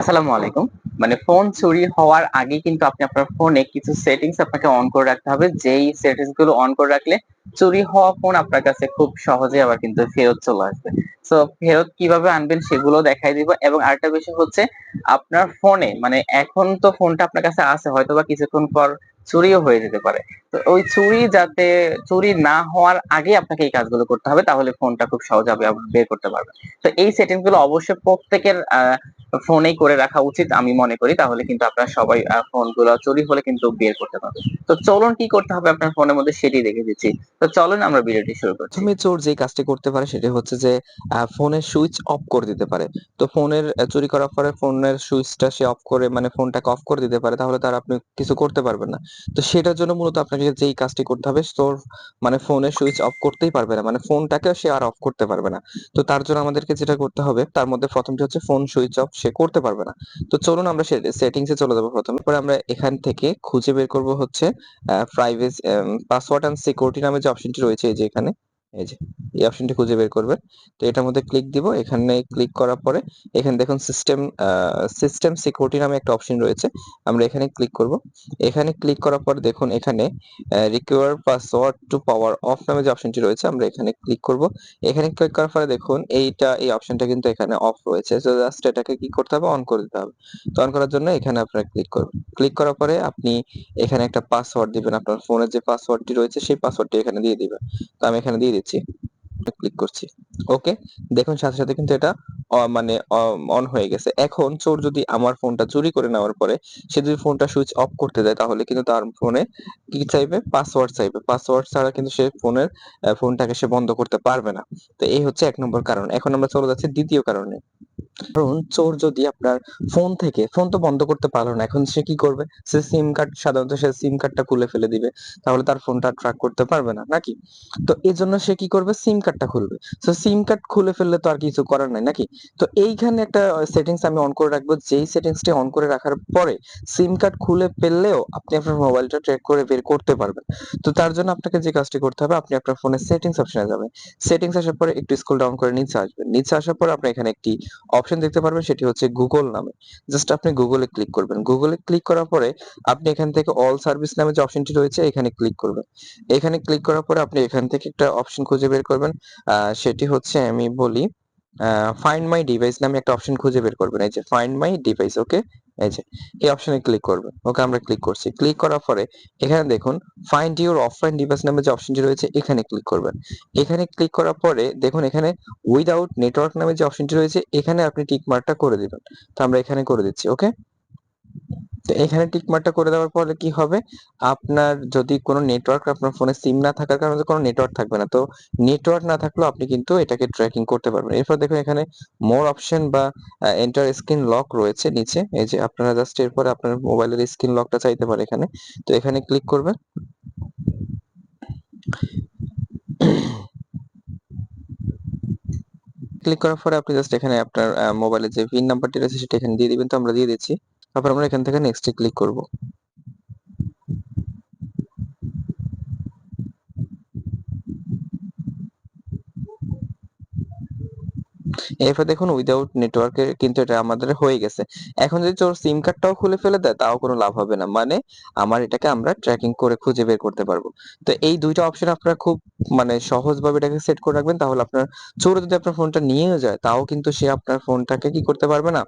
আসসালামু আলাইকুম। মানে ফোন চুরি হওয়ার আগে কিন্তু আপনি আপনার ফোনে কিছু সেটিংস আপনাকে অন করে রাখতে হবে। যেই সেটিংসগুলো অন করে রাখলে চুরি হওয়া ফোন আপনার কাছে খুব সহজে আবার কিন্তু ফেরত চলে আসবে। তো ফেরত কীভাবে আনবেন সেগুলো দেখাই দিব। এবং আরেকটা বিষয় হচ্ছে, আপনার ফোনে মানে এখন তো ফোনটা আপনার কাছে আছে হয়তো বা কিছুক্ষণ পর চুরিও হয়ে যেতে পারে। তো ওই চুরি যাতে, চুরি না হওয়ার আগে আপনাকে এই কাজগুলো করতে হবে, তাহলে ফোনটা খুব সহজে আপনি বের করতে পারবেন। তো এই সেটিংসগুলো অবশ্যই প্রত্যেকের ফোনেই করে রাখা উচিত, আমি মনে করি, তাহলে কিন্তু আপনার সবাই ফোনগুলো চুরি হলে কিন্তু বের করতে পারবে তো চলুন কি করতে হবে আপনার ফোনের মধ্যে সেটি দেখে দিচ্ছি। তো চলুন আমরা ভিডিওটি শুরু করছি। প্রথমে চোর যে কাজটি করতে পারে, সেটি হচ্ছে যে ফোনের সুইচ অফ করে দিতে পারে। তো ফোনের চুরি করার পরে ফোনের সুইচটা সে অফ করে মানে ফোনটাকে অফ করে দিতে পারে, তাহলে তার আপনি কিছু করতে পারবেন না। তো সেটার জন্য মূলত আপনাকে যেই কাজটি করতে হবে তোর মানে ফোনের সুইচ অফ করতেই পারবে না। মানে ফোনটাকে সে আর অফ করতে পারবে না। তো তার জন্য আমাদেরকে যেটা করতে হবে, তার মধ্যে প্রথমটি হচ্ছে ফোন সুইচ অফ সে করতে পারবে না। তো চলুন আমরা সেটিংসে চলে যাব প্রথমে। পরে আমরা এখান থেকে খুঁজে বের করব হচ্ছে প্রাইভেসি পাসওয়ার্ড এন্ড সিকিউরিটি নামে যে অপশনটি রয়েছে এই যে এখানে। এই যে, এই অপশনটি খুঁজে বের করবে। তো এটার মধ্যে ক্লিক দিব। এখানে ক্লিক করার পরে এখানে দেখুন সিস্টেম সিস্টেম সিকিউরিটি নামে একটা অপশন রয়েছে। আমরা এখানে ক্লিক করব। এখানে ক্লিক করার পর দেখুন এখানে require password to power off নামে যে অপশনটি রয়েছে, আমরা এখানে ক্লিক করব। এখানে ক্লিক করার পরে দেখুন এইটা, এই অপশনটা কিন্তু এখানে অফ রয়েছে। তো জাস্ট এটাকে কি করতে হবে? অন করে দিতে হবে। তো অন করার জন্য এখানে আপনারা ক্লিক করবেন ক্লিক করার পরে আপনি এখানে একটা পাসওয়ার্ড দিবেন। আপনার ফোনের যে পাসওয়ার্ডটি রয়েছে, সেই পাসওয়ার্ডটি এখানে দিয়ে দিবেন। তো আমি এখানে দিয়ে দিচ্ছি ক্লিক করছি। ওকে দেখুন, সাথে সাথে কিন্তু এটা মানে অন হয়ে গেছে। এখন চোর যদি আমার ফোনটা চুরি করে নেওয়ার পরে, সে যদি ফোনটা সুইচ অফ করতে যায় তাহলে কিন্তু তার ফোনে কি চাইবে? পাসওয়ার্ড চাইবে। পাসওয়ার্ড ছাড়া কিন্তু সে ফোনের ফোনটাকে সে বন্ধ করতে পারবে না। তো এই হচ্ছে এক নম্বর কারণ। এখন আমরা চলে যাচ্ছি দ্বিতীয় কারণে। কারণ চোর যদি আপনার ফোন থেকে ফোন তো বন্ধ করতে পারল না, এখন সে কি করবে? সে সিম কার্ড সাধারণত সে সিম কার্ডটা খুলে ফেলে দিবে, তাহলে তার ফোনটা ট্র্যাক করতে পারবে না, নাকি? তো এই জন্য সে কি করবে? সিম কার্ডটা খুলবে। তো সিম কার্ড খুলে ফেললে তো আর কিছু করার নাই, নাকি? তো এইখানে একটা সেটিংস আমি অন করে রাখব, যেই সেটিংসটি অন করে রাখার পরে সিম কার্ড খুলে ফেললেও আপনি আপনার মোবাইলটা ট্র্যাক করে বের করতে পারবেন। তো তার জন্য আপনাকে যে কাজটি করতে হবে, আপনি আপনার ফোনের সেটিংস অপশনে যাবেন। সেটিংস আসার পরে একটু স্ক্রল ডাউন করে নিচে আসবেন। নিচে আসার পর আপনি এখানে একটি অপশন দেখতে পারবেন, সেটি হচ্ছে গুগল নামে। জাস্ট আপনি গুগলে ক্লিক করবেন। গুগলে ক্লিক করার পরে আপনি এখান থেকে অল সার্ভিস নামে যে অপশনটি রয়েছে, এখানে ক্লিক করবেন। এখানে ক্লিক করার পরে আপনি এখান থেকে একটা অপশন খুঁজে বের করবেন। সেটি হচ্ছে আমি বলি ফাইন্ড মাই ডিভাইস নামে একটা অপশন খুঁজে বের করবেন। এই যে ফাইন্ড মাই ডিভাইস ওকে এই যে, এই অপশনে ক্লিক করবেন ওকে আমরা ক্লিক করছি। ক্লিক করার পরে এখানে দেখুন ফাইন্ড ইউর অফলাইন ডিভাইস নামে যে অপশনটি রয়েছে, এখানে ক্লিক করবেন। এখানে ক্লিক করার পরে দেখুন, এখানে উইদাউট নেটওয়ার্ক নামে যে অপশনটি রয়েছে, এখানে আপনি টিক মার্কটা করে দিবেন। তো আমরা এখানে করে দিচ্ছি ওকে তো এখানে টিক মার্কটা করে দেওয়ার পরে কি হবে? আপনার যদি কোনো নেটওয়ার্ক আপনার ফোনে সিম না থাকার কারণে কোনো নেটওয়ার্ক থাকবে না। তো নেটওয়ার্ক না থাকলেও আপনি কিন্তু এটাকে ট্র্যাকিং করতে পারবেন। এরপর দেখুন এখানে মোর অপশন বা এন্টার স্ক্রিন লক রয়েছে নিচে। এই যে আপনারা জাস্ট এরপরে আপনার মোবাইলের স্ক্রিন লকটা চাইতে পারে এখানে। তো এখানে ক্লিক করবেন। ক্লিক করার পরে আপনি জাস্ট এখানে আপনার মোবাইলের যে পিন নাম্বারটি রয়েছে সেটা এখানে দিয়ে দিবেন। তো আমরা দিয়ে দিচ্ছি। তারপর আমরা এখান থেকে নেক্সটে ক্লিক করব। এরপর দেখুন উইদাউট নেটওয়ার্কের কিন্তু এটা আমাদের হয়ে গেছে। এখন যদি তোর সিম কার্ডটাও খুলে ফেলে দেয়, তাও কোনো লাভ হবে না। মানে আমার এটাকে আমরা ট্র্যাকিং করে খুঁজে বের করতে পারব। তো এই দুইটা অপশন আপনারা খুব মানে সহজভাবে এটাকে সেট করে রাখবেন, তাহলে আপনার চোর যদি আপনার ফোনটা নিয়েও যায়, তাও কিন্তু সে আপনার ফোনটাকে কি করতে পারবে না?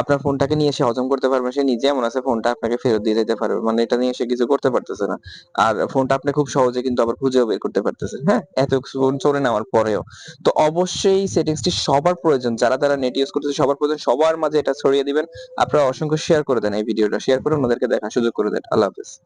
আপনার ফোনটাকে নিয়ে সে হজম করতে পারবে সে নিজে এমন আছে ফোনটা আপনাকে ফেরত দিয়ে দিতে পারবে। মানে এটা নিয়ে সে কিছু করতে পারতেছে না। আর ফোনটা আপনি খুব সহজে কিন্তু আবার খুঁজেও বের করতে পারতেছেন হ্যাঁ? এত ফোন চোরে নেওয়ার পরেও। তো অবশ্যই সেটিংসটি সবার প্রয়োজন। যারা যারা নেট ইউজ করতেছে, সবার প্রয়োজন, সবার মাঝে এটা ছড়িয়ে দিবেন। আপনারা অসংখ্য শেয়ার করে দেন এই ভিডিওটা শেয়ার করে ওনাদেরকে দেখার সুযোগ করে দেন। আল্লাহ হাফেজ।